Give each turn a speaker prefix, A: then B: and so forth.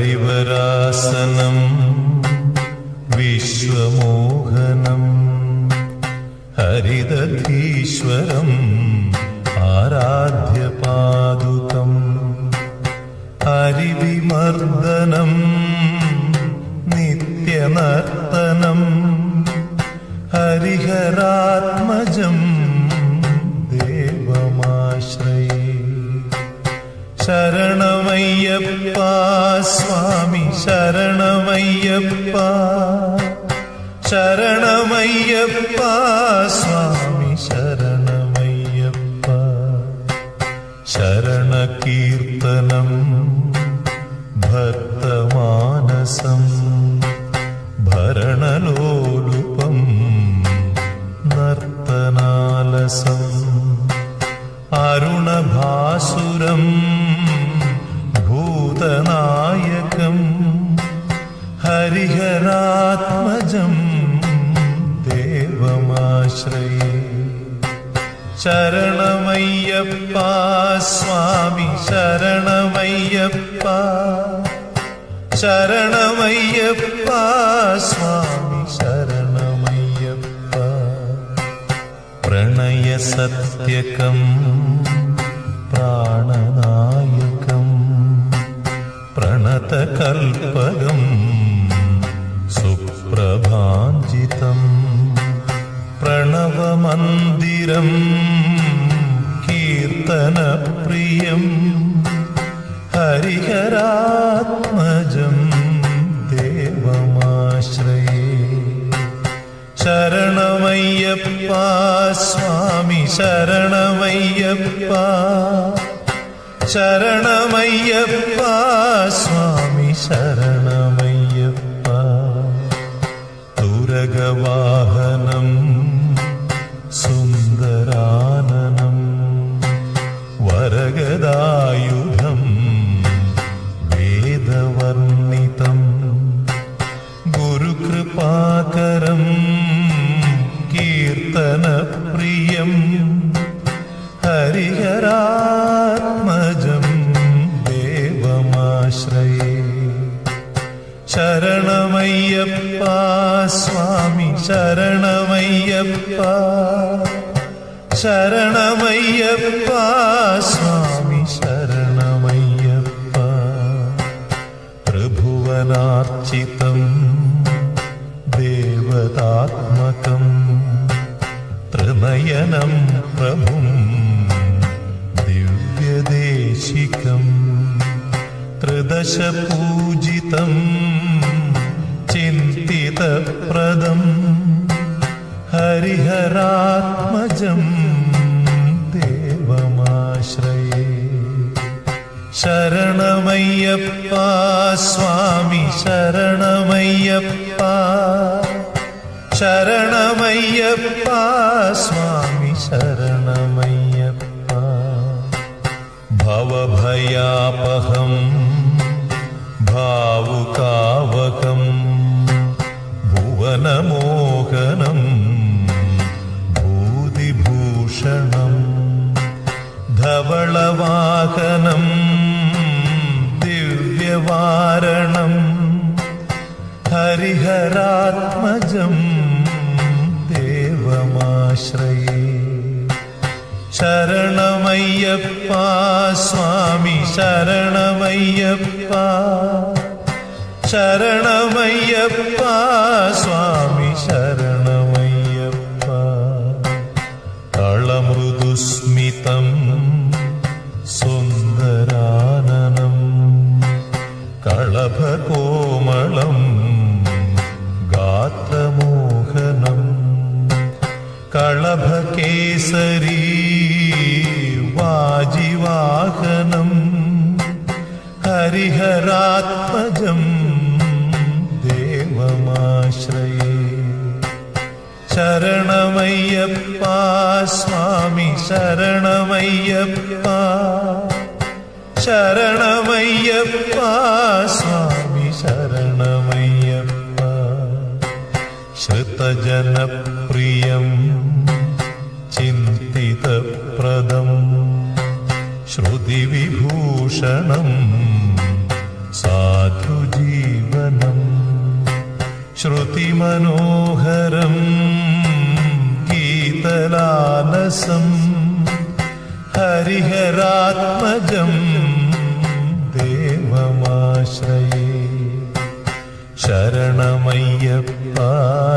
A: ഹരിവരാസനം വിശ്വമോഹനം ഹരിദധീശ്വരം ആരാധ്യപാദുകം ഹരിവിമർദ്ദനം നിത്യനർത്തനം ഹരിഹരാത്മജം ദേവമാശ്രയേ. ശരണമയ്യപ്പ സ്വാമി ശരണമയ്യപ്പ ശരണമയ്യപ്പ സ്വാമി ശരണമയ്യപ്പ ശരണകീർത്തനം ഭക്തമാനസം ഭരണലോലുപം ഹരിഹരാത്മജം ദേവമാശ്രയേ. ശരണമയ്യപ്പ സ്വാമി ശരണമയ്യപ്പ. ശരണമയ്യപ്പ സ്വാമി ശരണമയ്യപ്പ. പ്രണയസത്യകം പ്രാണനായകം പ്രണവമന്ദിരം കീർത്തനപ്രിയം ഹരിഹരാത്മജം ദേവമാശ്രയേ. ശരണമയ്യപ്പ സ്വാമി ശരണമയ്യപ്പ ശരണമയ്യപ്പ സ്വാമി ശരണമയ്യപ്പ. വരഗദായുധം വേദവർണിതം ഗുരുകൃപാകരം കീർത്തനപ്രിയം ഹരിഹരാത്മജം ദേവമാശ്രയേ. ശരണമയ്യപ്പ സ്വാമി ശരണമയ്യപ്പ. ശരണമയ്യപ്പ സ്വാമി ശരണമയ്യപ്പ. ത്രിഭുവനാർച്ചിതം ദേവതാത്മകം ത്രിനയനം പ്രഭും ദിവ്യദേശികം ത്രിദശപൂജിതം ചിന്തിതപ്രദം ഹരിഹരാത്മജം ദേവമാശ്രയേ ശരണമയ്യപ്പ സ്വാമി ശരണമയ്യപ്പ ശരണമയ്യപ്പ സ്വാമി ശരണമയ്യപ്പ ഭവഭയാപഹം ഭാവുകാവകം ധവളവാഹനം ദിവ്യവാരണം ഹരിഹരാത്മജം ദേവമാശ്രയേ. ശരണമയ്യപ്പ സ്വാമി ശരണമയ്യപ്പ ശരണമയ്യപ്പ സ്വാമി कलभकोमलम् गात्रमोहनम् कलभकेसरी वाजिवाहनम् हरिहरात्मजम् देवमाश्रये शरणमय्यप्पा स्वामि शरणमय्यप्पा ശരണമയ്യപ്പ സ്വാമി ശരണമയ്യപ്പ. ശ്രുതജനപ്രിയം ചിന്തിതപ്രദം. ശ്രുതിവിഭൂഷണം സാധുജീവനം. ശ്രുതിമനോഹരം ഗീതലാലസം. ഹരിഹരാത്മജം